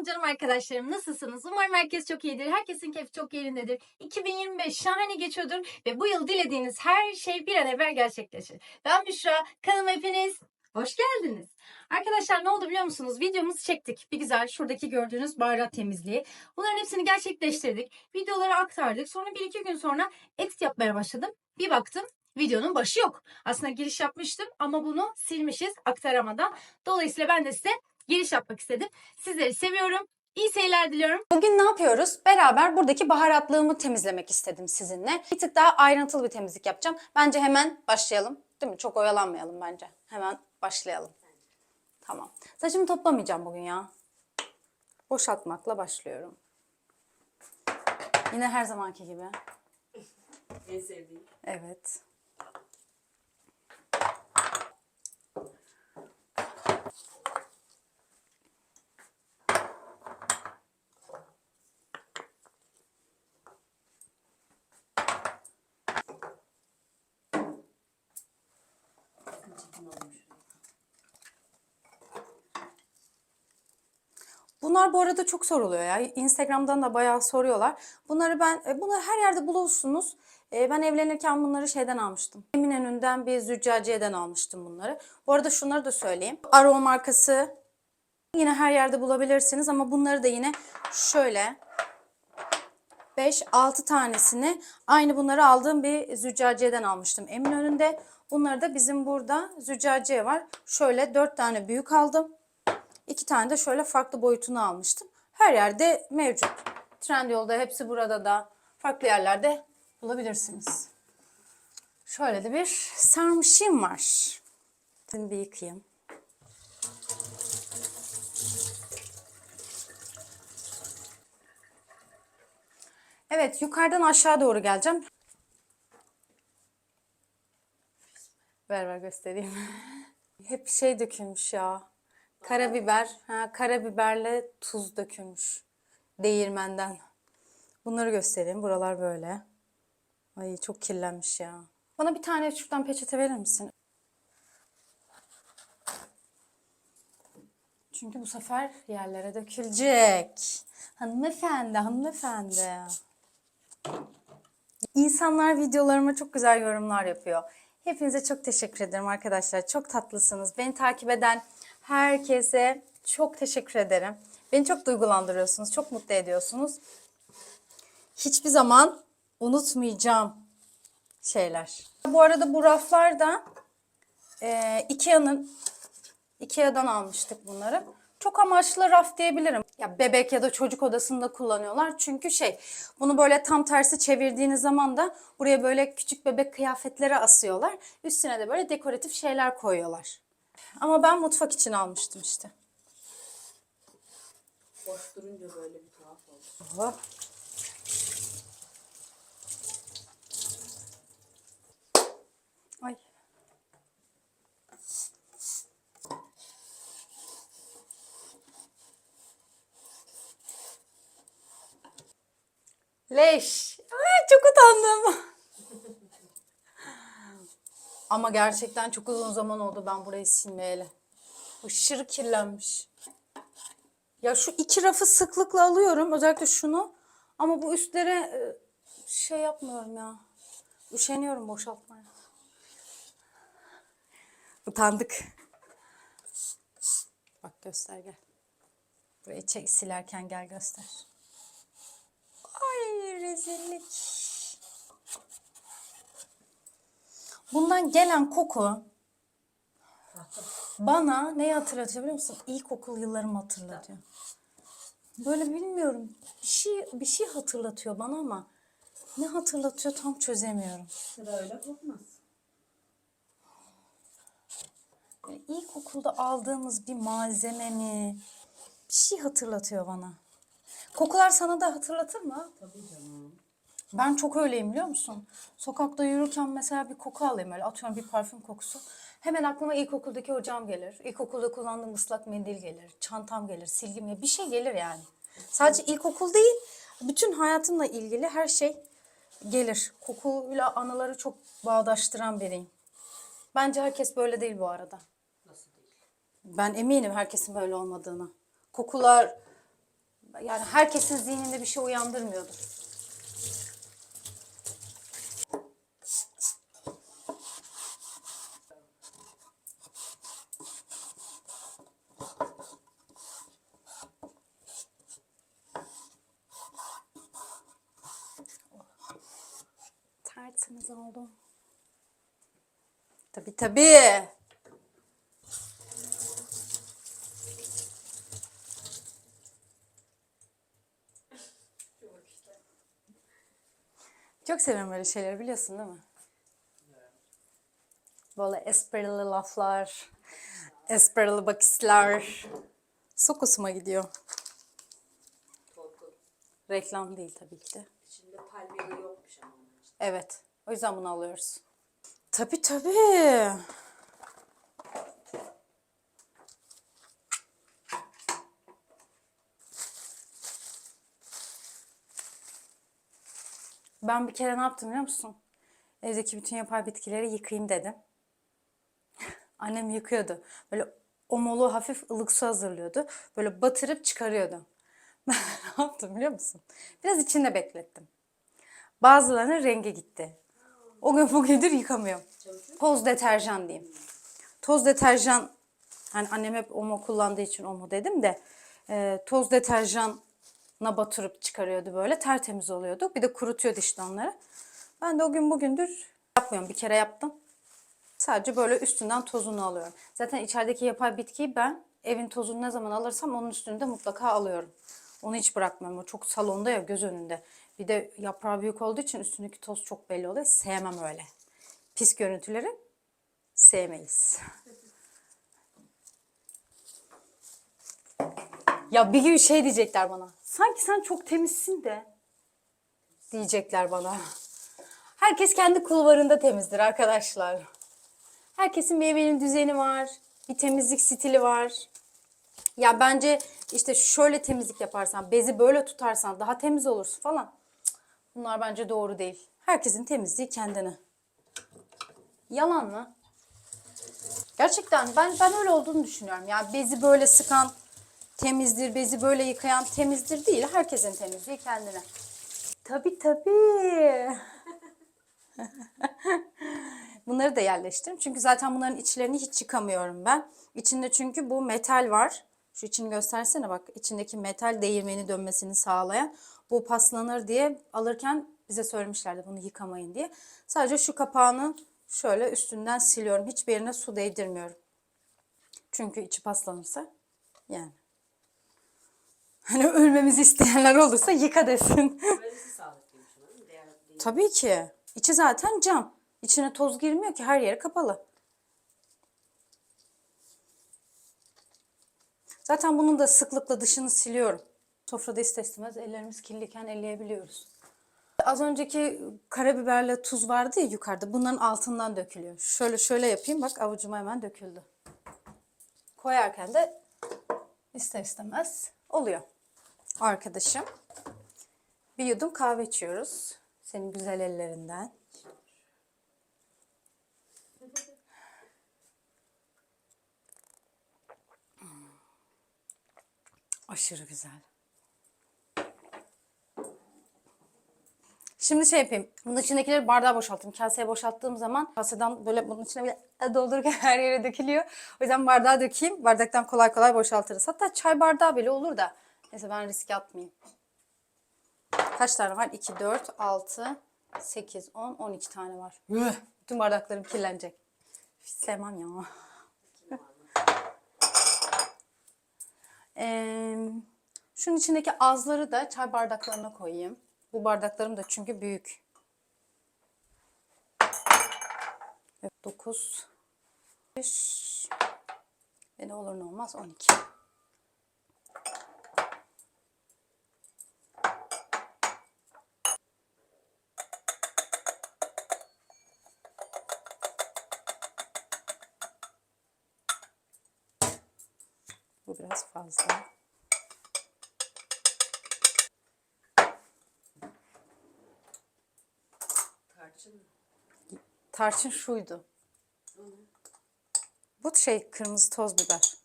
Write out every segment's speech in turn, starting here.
Selam canım arkadaşlarım. Nasılsınız? Umarım herkes çok iyidir. Herkesin keyfi çok yerindedir. 2025 şahane geçiyordur ve bu yıl dilediğiniz her şey bir an evvel gerçekleşir. Ben Büşra. Kanalıma hepiniz hoş geldiniz. Arkadaşlar ne oldu biliyor musunuz? Videomuzu çektik. Bir güzel şuradaki gördüğünüz baharat temizliği. Bunların hepsini gerçekleştirdik. Videoları aktardık. Sonra bir iki gün sonra edit yapmaya başladım. Bir baktım videonun başı yok. Aslında giriş yapmıştım ama bunu silmişiz aktaramadan. Dolayısıyla ben de size giriş yapmak istedim. Sizleri seviyorum. İyi seyirler diliyorum. Bugün ne yapıyoruz? Beraber buradaki baharatlığımı temizlemek istedim sizinle. Bir tık daha ayrıntılı bir temizlik yapacağım. Bence hemen başlayalım. Değil mi? Çok oyalanmayalım bence. Hemen başlayalım. Tamam. Saçımı toplamayacağım bugün ya. Boşaltmakla başlıyorum. Yine her zamanki gibi. En sevdiğim. Evet. Bunlar bu arada çok soruluyor ya. Instagram'dan da bayağı soruyorlar. Bunları ben, e, bunları her yerde bulursunuz. E, Ben evlenirken bunları şeyden almıştım. Eminönü'nden bir züccaciyeden almıştım bunları. Bu arada şunları da söyleyeyim. Aro markası yine her yerde bulabilirsiniz ama bunları da yine şöyle 5-6 tanesini aynı bunları aldığım bir züccaciyeden almıştım Eminönü'nde. Bunları da bizim burada züccaciye var. Şöyle 4 tane büyük aldım. İki tane de şöyle farklı boyutunu almıştım. Her yerde mevcut. Trendyol'da hepsi burada da farklı yerlerde bulabilirsiniz. Şöyle de bir sarmışım var. Şimdi bir yıkayayım. Evet yukarıdan aşağı doğru geleceğim. Ver ver göstereyim. Hep şey dökülmüş ya. Karabiber. Ha, karabiberle tuz dökülmüş. Değirmenden. Bunları göstereyim. Buralar böyle. Ay çok kirlenmiş ya. Bana bir tane şuradan peçete verir misin? Çünkü bu sefer yerlere dökülecek. Hanımefendi, hanımefendi. İnsanlar videolarıma çok güzel yorumlar yapıyor. Hepinize çok teşekkür ederim arkadaşlar. Çok tatlısınız. Beni takip eden herkese çok teşekkür ederim. Beni çok duygulandırıyorsunuz. Çok mutlu ediyorsunuz. Hiçbir zaman unutmayacağım şeyler. Bu arada bu raflar da e, Ikea'nın Ikea'dan almıştık bunları. Çok amaçlı raf diyebilirim. Ya bebek ya da çocuk odasında kullanıyorlar. Çünkü şey bunu böyle tam tersi çevirdiğiniz zaman da buraya böyle küçük bebek kıyafetleri asıyorlar. Üstüne de böyle dekoratif şeyler koyuyorlar. Ama ben mutfak için almıştım işte. Boş durunca böyle bir tuhaf oldu. Oho. Ay. Leş. Ay, çok utandım. Ama gerçekten çok uzun zaman oldu ben burayı silmeyeli. Aşırı kirlenmiş. Ya şu iki rafı sıklıkla alıyorum. Özellikle şunu. Ama bu üstlere e, şey yapmıyorum ya. Üşeniyorum boşaltmaya. Utandık. Bak göster gel. Burayı çek silerken gel göster. Ay rezillik. Bundan gelen koku bana neyi hatırlatıyor biliyor musun? İlkokul yıllarımı hatırlatıyor. Böyle bilmiyorum. Bir şey bir şey hatırlatıyor bana ama ne hatırlatıyor tam çözemiyorum. Sıra öyle kokmaz. Böyle ilkokulda aldığımız bir malzeme mi? Bir şey hatırlatıyor bana. Kokular sana da hatırlatır mı? Tabii canım. Ben çok öyleyim biliyor musun? Sokakta yürürken mesela bir koku alayım öyle atıyorum bir parfüm kokusu. Hemen aklıma ilkokuldaki hocam gelir. İlkokulda kullandığım ıslak mendil gelir. Çantam gelir, silgim gelir. Bir şey gelir yani. Sadece ilkokul değil, bütün hayatımla ilgili her şey gelir. Kokuyla anıları çok bağdaştıran biriyim. Bence herkes böyle değil bu arada. Nasıl değil? Ben eminim herkesin böyle olmadığına. Kokular yani herkesin zihninde bir şey uyandırmıyordur. Tertemiz oldu. Tabii tabii. Çok seviyorum böyle şeyleri biliyorsun değil mi? Böyle esprili laflar, esprili bakışlar. Çok hoşuma gidiyor. Korku. Reklam değil tabii ki de. İçinde palmiye yokmuş ama onun için. Evet. O yüzden bunu alıyoruz. Tabii tabii. Ben bir kere ne yaptım biliyor musun? Evdeki bütün yapay bitkileri yıkayayım dedim. Annem yıkıyordu. Böyle omolu hafif ılık su hazırlıyordu. Böyle batırıp çıkarıyordu. Ben ne yaptım biliyor musun? Biraz içinde beklettim. Bazılarının rengi gitti. O gün bugündür yıkamıyorum. Toz deterjan diyeyim. Toz deterjan, hani annem hep Omo kullandığı için Omo dedim de e, toz deterjanla batırıp çıkarıyordu böyle tertemiz oluyordu. Bir de kurutuyordu işte onları. Ben de o gün bugündür yapmıyorum. Bir kere yaptım. Sadece böyle üstünden tozunu alıyorum. Zaten içerideki yapay bitkiyi ben evin tozunu ne zaman alırsam onun üstünde mutlaka alıyorum. Onu hiç bırakmıyorum. O çok salonda ya göz önünde. Bir de yaprağı büyük olduğu için üstündeki toz çok belli oluyor. Sevmem öyle. Pis görüntüleri sevmeyiz. Ya bir gün şey diyecekler bana. Sanki sen çok temizsin de diyecekler bana. Herkes kendi kulvarında temizdir arkadaşlar. Herkesin bir evinin düzeni var. Bir temizlik stili var. Ya bence işte şöyle temizlik yaparsan, bezi böyle tutarsan daha temiz olursun falan. Bunlar bence doğru değil. Herkesin temizliği kendine. Yalan mı? Gerçekten ben ben öyle olduğunu düşünüyorum. Ya bezi böyle sıkan temizdir, bezi böyle yıkayan temizdir değil. Herkesin temizliği kendine. Tabii tabii. Bunları da yerleştirdim. Çünkü zaten bunların içlerini hiç yıkamıyorum ben. İçinde çünkü bu metal var. Şu içini göstersene bak. İçindeki metal değirmeni dönmesini sağlayan. Bu paslanır diye alırken bize söylemişlerdi bunu yıkamayın diye. Sadece şu kapağını şöyle üstünden siliyorum. Hiçbir yerine su değdirmiyorum. Çünkü içi paslanırsa yani. Hani ölmemizi isteyenler olursa yıka desin. Tabii ki. İçi zaten cam. İçine toz girmiyor ki her yeri kapalı. Zaten bunun da sıklıkla dışını siliyorum. Sofrada ister istemez ellerimiz kirliyken elleyebiliyoruz. Az önceki karabiberle tuz vardı ya yukarıda. Bunların altından dökülüyor. Şöyle şöyle yapayım bak avucuma hemen döküldü. Koyarken de ister istemez oluyor. Arkadaşım bir yudum kahve içiyoruz. Senin güzel ellerinden. Aşırı güzel. Şimdi şey yapayım. Bunun içindekileri bardağa boşaltayım. Kaseye boşalttığım zaman kaseden böyle bunun içine bile doldururken her yere dökülüyor. O yüzden bardağa dökeyim. Bardaktan kolay kolay boşaltırız. Hatta çay bardağı bile olur da. Neyse ben riske atmayayım. Kaç tane var? 2, 4, 6, 8, 10, 12 tane var. Bütün bardaklarım kirlenecek. Hiç sevmem ya. Ee, şunun içindeki azları da çay bardaklarına koyayım. Bu bardaklarım da çünkü büyük. 9 5 ve ne olur ne olmaz 12. Bu biraz fazla. Tarçın mı? Tarçın şuydu. Bu şey kırmızı toz biber.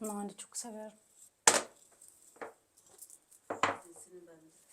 Nane çok severim. Dizinin ben de.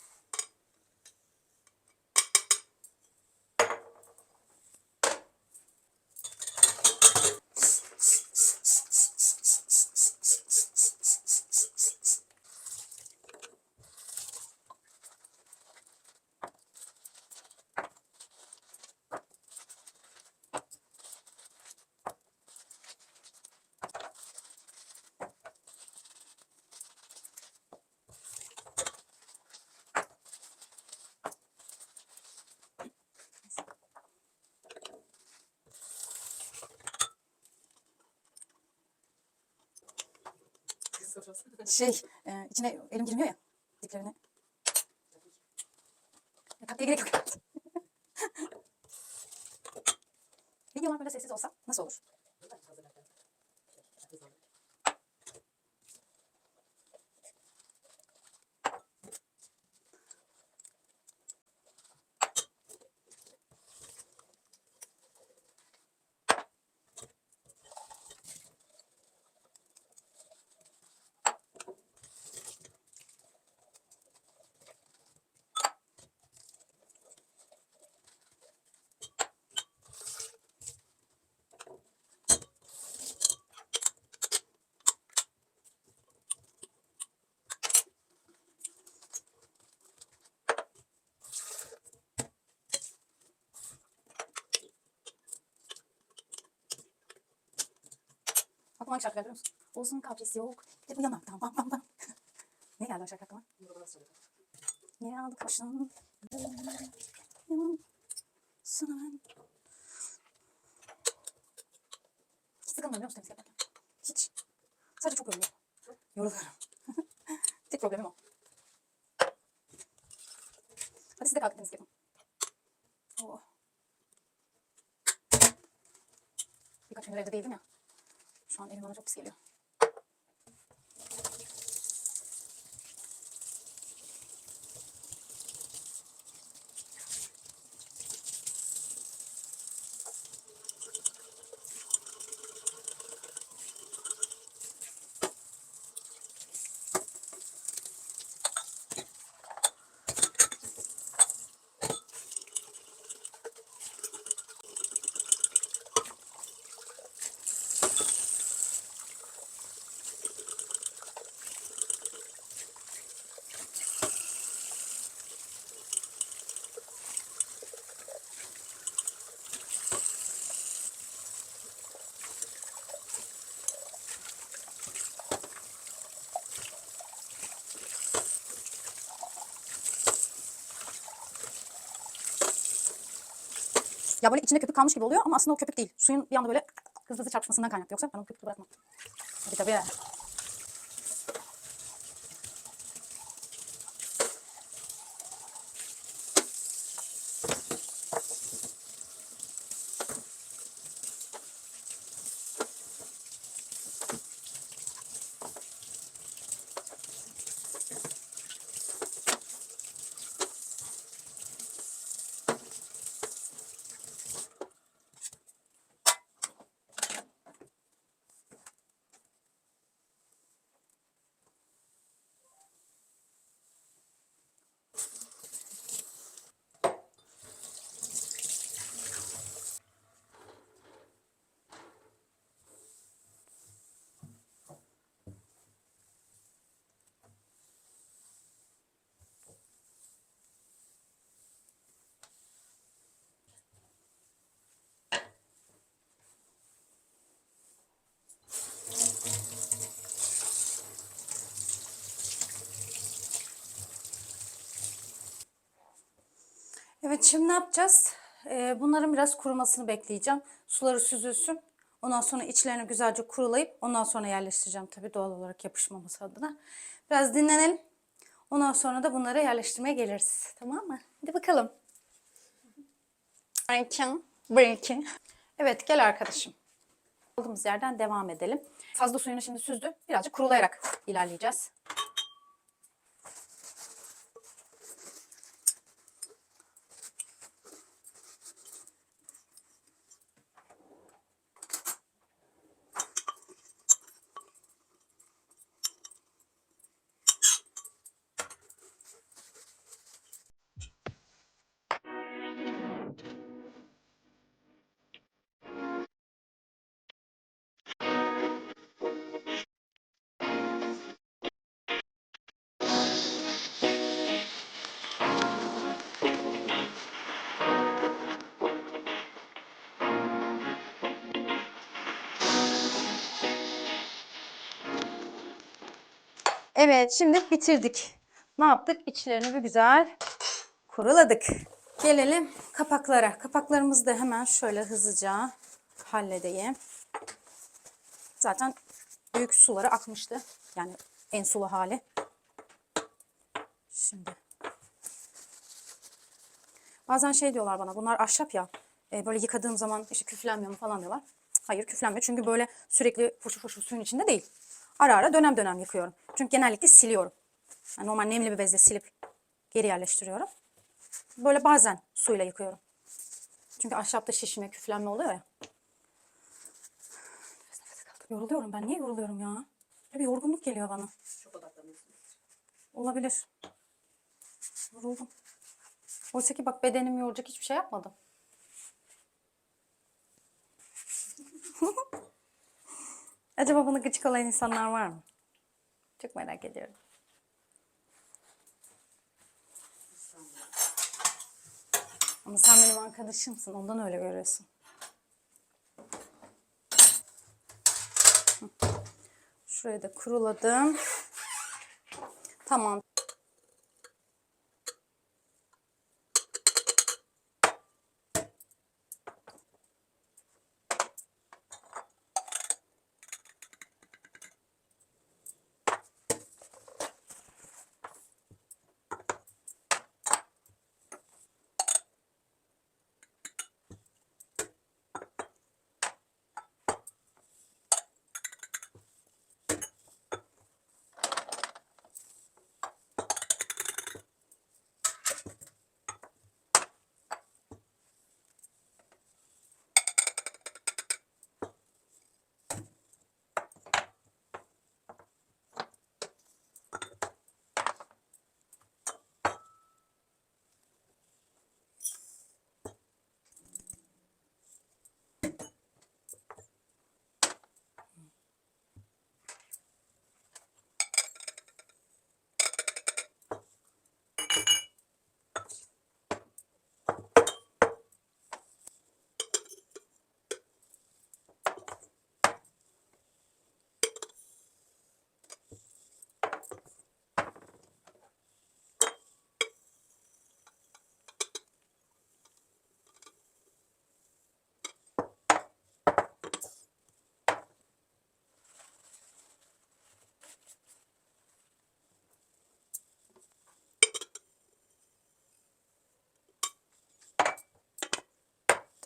Şey, e, içine elim girmiyor ya. Diplerine. Taktiğe gerek yok. Videolar böyle sessiz olsa nasıl olur? Hangi şarkı biliyor musun? Olsun kapris yok. Bir de bu yanaktan bam bam bam. ne geldi o şarkı aklıma? Niye aldık başını? Sana ben. Hiç sıkılmıyorum biliyor musun temizlik yaparken? Hiç. Sadece çok yoruluyorum. Yoruluyorum. Tek problemim o. Hadi siz de kalkın temizlik yapın. Oh. Birkaç gündür evde değildim ya. Şu an evim bana çok pis geliyor. Ya böyle içinde köpük kalmış gibi oluyor ama aslında o köpük değil. Suyun bir anda böyle hızlı hızlı çarpışmasından kaynaklı. Yoksa ben o köpüklü bırakmam. Tabii tabii. Evet şimdi ne yapacağız? Ee, bunların biraz kurumasını bekleyeceğim. Suları süzülsün. Ondan sonra içlerini güzelce kurulayıp ondan sonra yerleştireceğim tabii doğal olarak yapışmaması adına. Biraz dinlenelim. Ondan sonra da bunları yerleştirmeye geliriz. Tamam mı? Hadi bakalım. Breaking, breaking. Evet gel arkadaşım. Aldığımız yerden devam edelim. Fazla suyunu şimdi süzdü. Birazcık kurulayarak ilerleyeceğiz. Evet şimdi bitirdik. Ne yaptık? İçlerini bir güzel kuruladık. Gelelim kapaklara. Kapaklarımızı da hemen şöyle hızlıca halledeyim. Zaten büyük suları akmıştı. Yani en sulu hali. Şimdi. Bazen şey diyorlar bana bunlar ahşap ya. e, böyle yıkadığım zaman işte küflenmiyor mu falan diyorlar. Hayır küflenmiyor çünkü böyle sürekli foşur foşur suyun içinde değil. Ara ara dönem dönem yıkıyorum. Çünkü genellikle siliyorum. Yani normal nemli bir bezle silip geri yerleştiriyorum. Böyle bazen suyla yıkıyorum. Çünkü ahşapta şişme, küflenme oluyor ya. Yoruluyorum ben. Niye yoruluyorum ya? Böyle bir yorgunluk geliyor bana. Çok odaklanıyorsunuz. Olabilir. Yoruldum. Oysa ki bak bedenimi yoracak hiçbir şey yapmadım. Acaba bana gıcık olan insanlar var mı? Çok merak ediyorum. Ama sen benim arkadaşımsın. Ondan öyle görüyorsun. Hı. Şurayı da kuruladım. Tamam.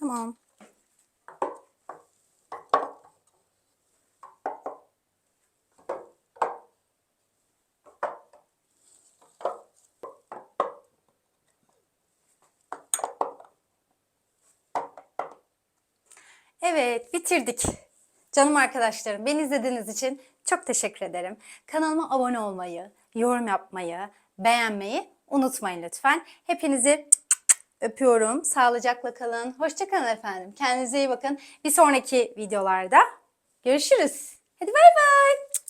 Tamam. Evet, bitirdik. Canım arkadaşlarım, beni izlediğiniz için çok teşekkür ederim. Kanalıma abone olmayı, yorum yapmayı, beğenmeyi unutmayın lütfen. Hepinizi öpüyorum. Sağlıcakla kalın. Hoşça kalın efendim. Kendinize iyi bakın. Bir sonraki videolarda görüşürüz. Hadi bay bay.